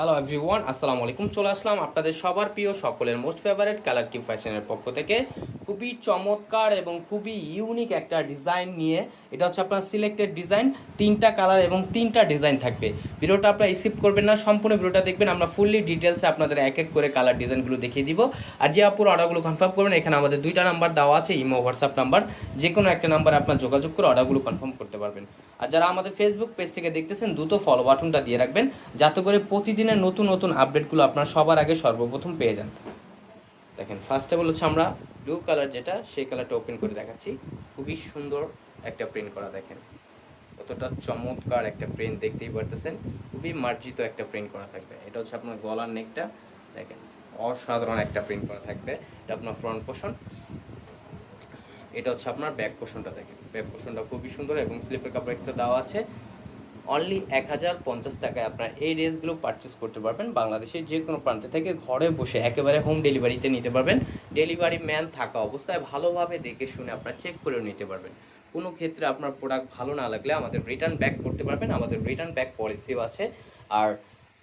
Hello everyone আসসালামু আলাইকুম চলে আসলাম আপনাদের সবার প্রিয় সকলের মোস্ট ফেভারিট কালার কিউ ফ্যাশনের পক্ষ থেকে। খুবই চমৎকার এবং খুবই ইউনিক একটা ডিজাইন নিয়ে। এটা হচ্ছে আপনার সিলেক্টেড ডিজাইন তিনটা কালার এবং তিনটা ডিজাইন থাকবে। ভিডিওটা আপনারা স্কিপ করবেন না। সম্পূর্ণ ভিডিওটা দেখবেন। আমরা ফুললি ডিটেলসে আপনাদের এক এক করে কালার ডিজাইনগুলো দেখিয়ে দিব। আর যে আপুর অর্ডারগুলো কনফার্ম করবেন, এখানে আমাদের দুইটা নাম্বার দেওয়া আছে, ইমো হোয়াটসঅ্যাপ নাম্বার যে কোনো একটা নাম্বার আপনার যোগাযোগ করে অর্ডারগুলো কনফার্ম করতে পারবেন। আর যারা আমাদের ফেসবুক পেজ থেকে দেখতেছেন, দ্রুত ফলো বাটনটা দিয়ে রাখবেন, যাতে করে প্রতিদিনের নতুন নতুন আপডেটগুলো আপনারা সবার আগে সর্বপ্রথম পেয়ে যান। দেখেন ফার্স্ট অফ হচ্ছে আমরা ব্লু কালার যেটা, সেই কালারটা ওপেন করে দেখাচ্ছি। খুবই সুন্দর একটা প্রিন্ট করা, দেখেন। কতটা চমৎকার একটা প্রিন্ট দেখতেই পারতেছেন। খুবই মার্জিত একটা প্রিন্ট করা থাকবে। এটা হচ্ছে আপনার গলার নেকটা দেখেন, অসাধারণ একটা প্রিন্ট করা থাকবে। এটা আপনার ফ্রন্ট পোষণ এটা হচ্ছে আপনার ব্যাক পোষণটা দেখেন। ব্যাক পোষণটা খুবই সুন্দর এবং স্লিপের কাপড় এক্সট্রা দেওয়া আছে। অনলি এক হাজার পঞ্চাশ টাকায় আপনার এই ড্রেসগুলো পারচেস করতে পারবেন। বাংলাদেশের যে কোনো প্রান্তে থেকে ঘরে বসে একেবারে হোম ডেলিভারিতে নিতে পারবেন। ডেলিভারি ম্যান থাকা অবস্থায় ভালোভাবে দেখে শুনে আপনার চেক করেও নিতে পারবেন। কোনো ক্ষেত্রে আপনার প্রোডাক্ট ভালো না লাগলে আমাদের রিটার্ন ব্যাক করতে পারবেন। আমাদের রিটার্ন ব্যাক পলিসিও আছে। আর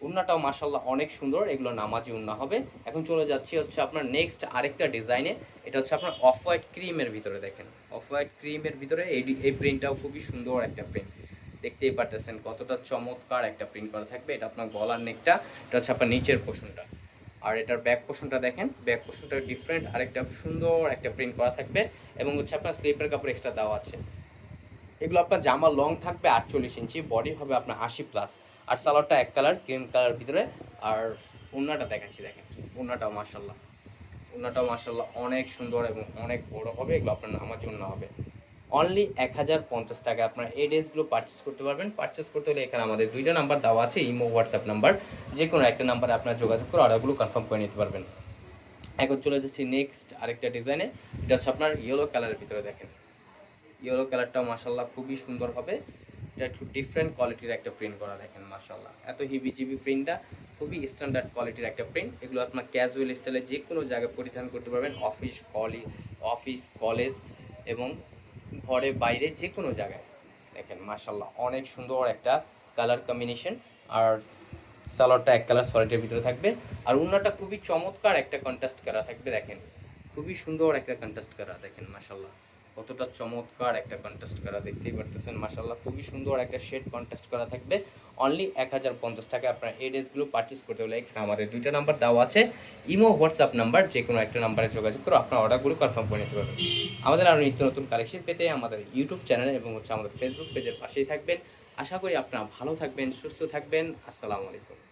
উন্নাটাও মাসাল্লাহ অনেক সুন্দর, এগুলো নামাজি উন্না হবে। এখন চলে যাচ্ছি হচ্ছে আপনার নেক্সট আরেকটা ডিজাইনে এটা হচ্ছে আপনার অফ হোয়াইট ক্রিমের ভিতরে দেখেন। অফ হোয়াইট ক্রিমের ভিতরে এই এই প্রিন্টটাও খুবই সুন্দর একটা প্রিন্ট দেখতেই পারতেছেন কতটা চমৎকার একটা প্রিন্ট করা থাকবে, এটা আপনার গলার নেকটা এটা হচ্ছে আপনার নিচের পোষণটা আর এটার ব্যাক পোষণটা দেখেন ব্যাক পোষণটা ডিফারেন্ট আরেকটা সুন্দর একটা প্রিন্ট করা থাকবে, এবং হচ্ছে আপনার স্লিপের কাপড় এক্সট্রা দেওয়া আছে। এগুলো আপনার জামা লং থাকবে আটচল্লিশ ইঞ্চি বডি হবে আপনার আশি প্লাস আর সালোয়ারটা এক কালার ক্রিম কালার ভিতরে। আর উন্নাটা দেখাচ্ছি, দেখেন। উন্নাটাও মার্শাল্লাহ উন্নাটাও মার্শাল্লাহ অনেক সুন্দর এবং অনেক বড় হবে, এগুলো আপনার নামাজ জন্য হবে। অনলি এক হাজার পঞ্চাশ টাকা আপনার এই ড্রেসগুলো পারচেস করতে পারবেন। পারচেস করতে হলে এখানে আমাদের দুইটা নাম্বার দেওয়া আছে, ইমো হোয়াটসঅ্যাপ নাম্বার যে কোনো একটা নাম্বারে আপনার যোগাযোগ করে অর্ডারগুলো কনফার্ম করে নিতে পারবেন। এখন চলে যাচ্ছি নেক্সট আরেকটা ডিজাইনে এটা হচ্ছে আপনার ইয়েলো কালারের ভিতরে, দেখেন। ইয়েলো কালারটা মাসাল্লাহ খুবই সুন্দর হবে। এটা একটু ডিফারেন্ট কোয়ালিটির একটা প্রিন্ট করা দেখেন মাসাল্লাহ এত হিবি জিবি প্রিন্টটা খুবই স্ট্যান্ডার্ড কোয়ালিটির একটা প্রিন্ট এগুলো আপনার ক্যাজুয়াল স্টাইলে যে কোনো জায়গায় পরিধান করতে পারবেন অফিস কলেজ অফিস কলেজ এবং ঘরে বাইরে যে কোনো জায়গায়। দেখেন মাসাল্লাহ অনেক সুন্দর একটা কালার কম্বিনেশন আর সালোয়ারটা এক কালার সলিডের ভিতরে থাকবে। আর উন্নাটা খুবই চমৎকার একটা কন্ট্রাস্ট করা থাকবে, দেখেন। খুবই সুন্দর একটা কন্ট্রাস্ট করা, দেখেন মাসাল্লাহ কতটা চমৎকার একটা কন্টেস্ট করা, দেখতেই পারতেছেন। মাসাল্লাহ খুবই সুন্দর একটা শেড কন্টেস্ট করা থাকবে। অনলি এক হাজার পঞ্চাশ টাকা আপনার এই ড্রেসগুলো পারচেস করতে হলে এখানে আমাদের দুইটা নাম্বার দেওয়া আছে। ইমো হোয়াটসঅ্যাপ নাম্বার যে কোনো একটা নাম্বারে যোগাযোগ করে আপনার অর্ডারগুলো কনফার্ম করে নিতে পারবেন। আমাদের আরও নিত্য নতুন কালেকশন পেতে আমাদের ইউটিউব চ্যানেল এবং হচ্ছে আমাদের ফেসবুক পেজের পাশেই থাকবেন। আশা করি আপনারা ভালো থাকবেন, সুস্থ থাকবেন। আসসালামু আলাইকুম।